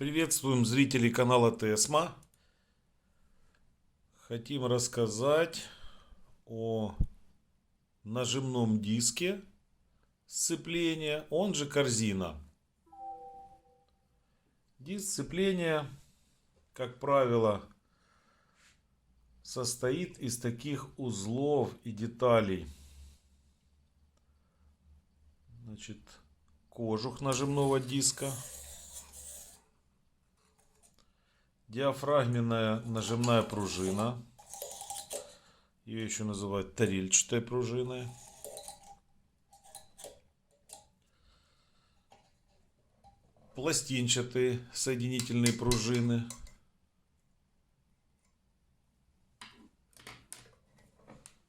Приветствуем зрителей канала ТСМА. Хотим рассказать о нажимном диске сцепления, он же корзина. Диск сцепления, как правило, состоит из таких узлов и деталей. Значит, кожух нажимного диска. Диафрагменная нажимная пружина. Ее еще называют тарельчатой пружиной. Пластинчатые соединительные пружины.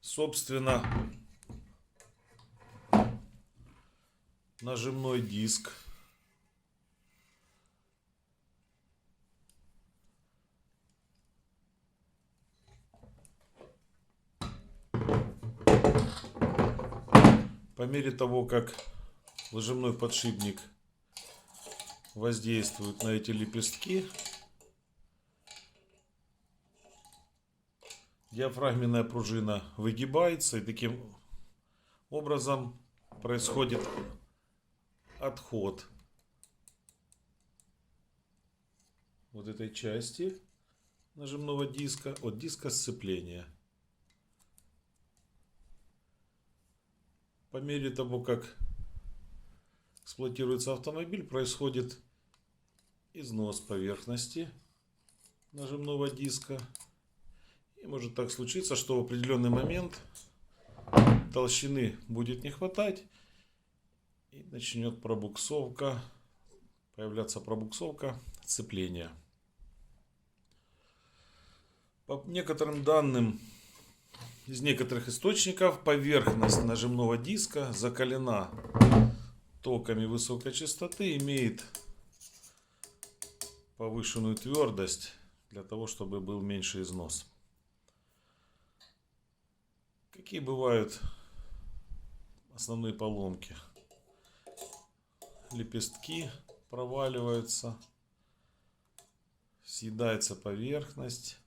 Собственно, нажимной диск. По мере того, как выжимной подшипник воздействует на эти лепестки, диафрагменная пружина выгибается и таким образом происходит отход вот этой части нажимного диска от диска сцепления. По мере того, как эксплуатируется автомобиль, происходит износ поверхности нажимного диска. И может так случиться, что в определенный момент толщины будет не хватать. И начнет пробуксовка, появляться пробуксовка сцепления. По некоторым данным, из некоторых источников поверхность нажимного диска закалена токами высокой частоты, имеет повышенную твердость для того, чтобы был меньше износ. Какие бывают основные поломки? Лепестки проваливаются, съедается поверхность,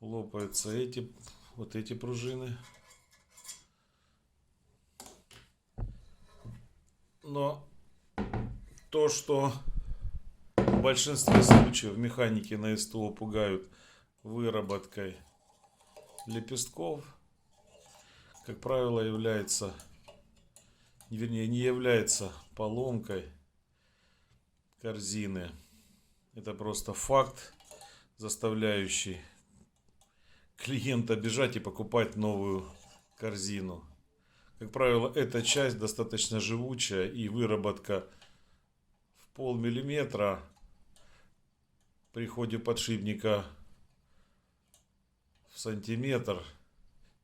лопаются эти, вот эти пружины. Но то, что в большинстве случаев механики на СТО пугают выработкой лепестков – как правило, является, вернее, не является поломкой корзины. Это просто факт, заставляющий клиента бежать и покупать новую корзину. Как правило, эта часть достаточно живучая и выработка в полмиллиметра при ходе подшипника в сантиметр –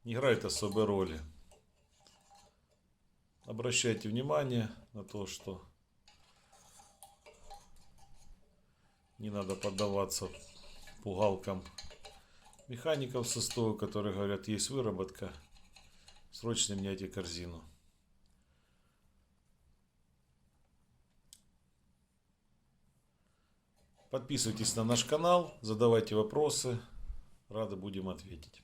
не играет особой роли. Обращайте внимание на то, что не надо поддаваться пугалкам механиков со стоя, которые говорят, есть выработка, срочно меняйте корзину. Подписывайтесь на наш канал, задавайте вопросы, рады будем ответить.